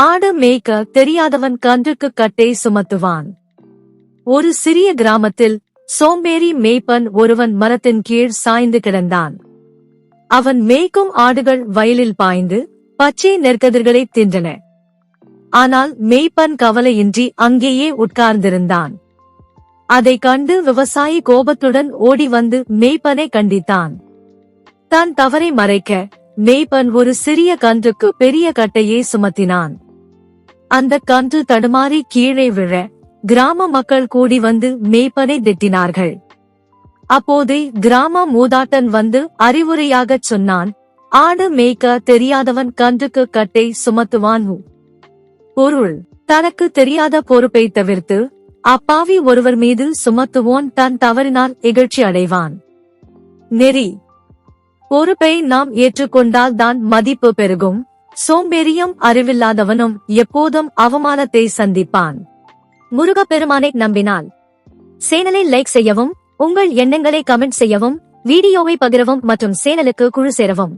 ஆடு மேய்க்க தெரியாதவன் கன்றுக்கு கட்டை சுமத்துவான். ஒரு சிறிய கிராமத்தில் சோம்பேறி மேய்ப்பன் ஒருவன் மரத்தின் கீழ் சாய்ந்து கிடந்தான். அவன் மேய்க்கும் ஆடுகள் வயலில் பாய்ந்து பச்சை நெற்கதிர்களை தின்றன. ஆனால் மேய்ப்பன் கவலையின்றி அங்கேயே உட்கார்ந்திருந்தான். அதைக் கண்டு விவசாயி கோபத்துடன் ஓடி வந்து மேய்ப்பனை கண்டித்தான். தன் தவறை மறைக்க மேய்ப்பன் ஒரு சிறிய கன்றுக்கு பெரிய கட்டையை சுமத்தினான். அந்த கன்று தடுமாறி கீழே விழ கிராம மக்கள் கூடி வந்து மேய்ப்பனை திட்டினார்கள். அப்போதே கிராம மூதாட்டன் வந்து அறிவுரையாகச் சொன்னான் ஆடு மேய்க்க தெரியாதவன் கன்றுக்கு கட்டை சுமத்துவான் பொருள் தனக்கு தெரியாத பொறுப்பை தவிர்த்து அப்பாவி ஒருவர் மீது சுமத்துவோன் தன் தவறினால் இகழ்ச்சி அடைவான். நெறி. பொறுப்பை நாம் ஏற்றுக்கொண்டால் தான் மதிப்பு பெருகும். சோம்பேறியும் அறிவில்லாதவனும் எப்போதும் அவமானத்தை சந்திப்பான். முருகப்பெருமானை நம்பினால். சேனலை லைக் செய்யவும் உங்கள் எண்ணங்களை கமெண்ட் செய்யவும் வீடியோவை பகிரவும் மற்றும் சேனலுக்கு குழு சேரவும்.